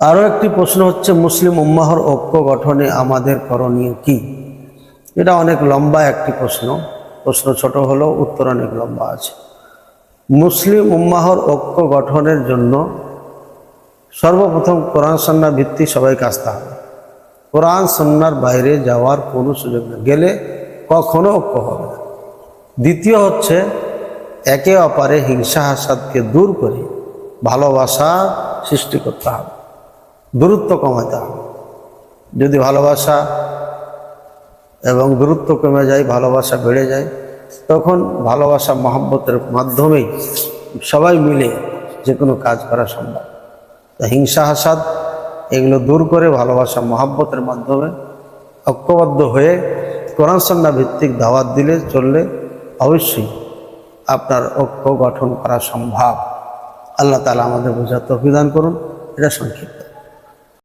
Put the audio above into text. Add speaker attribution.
Speaker 1: আরও একটি প্রশ্ন হচ্ছে, মুসলিম উম্মাহর ঐক্য গঠনে আমাদের করণীয় কি? এটা অনেক লম্বা একটি প্রশ্ন। প্রশ্ন ছোট হলেও উত্তর অনেক লম্বা আছে। মুসলিম উম্মাহর ঐক্য গঠনের জন্য সর্বপ্রথম কোরআন সন্না ভিত্তি সবাইকে আসতে হবে। কোরআন সন্ন্যার বাইরে যাওয়ার কোনো সুযোগ নেই। গেলে কখনো ঐক্য হবে না। দ্বিতীয় হচ্ছে, একে অপারে হিংসা হাসাদকে দূর করে ভালোবাসা সৃষ্টি করতে হবে। দূরত্ব কমাতে হবে। যদি ভালোবাসা এবং দূরত্ব কমে যায়, ভালোবাসা বেড়ে যায়, তখন ভালোবাসা মহাব্বতের মাধ্যমেই সবাই মিলে যে কোনো কাজ করা সম্ভব। তা হিংসা, হাসাদ এগুলো দূর করে ভালোবাসা, মহাব্বতের মাধ্যমে ঐক্যবদ্ধ হয়ে কোরআন সন্না ভিত্তিক দাওয়াত দিলে, চললে অবশ্যই আপনার ঐক্য গঠন করা সম্ভব। আল্লাহ তালা আমাদের বোঝার তফিদান করুন। এটা সংক্ষিপ্ত।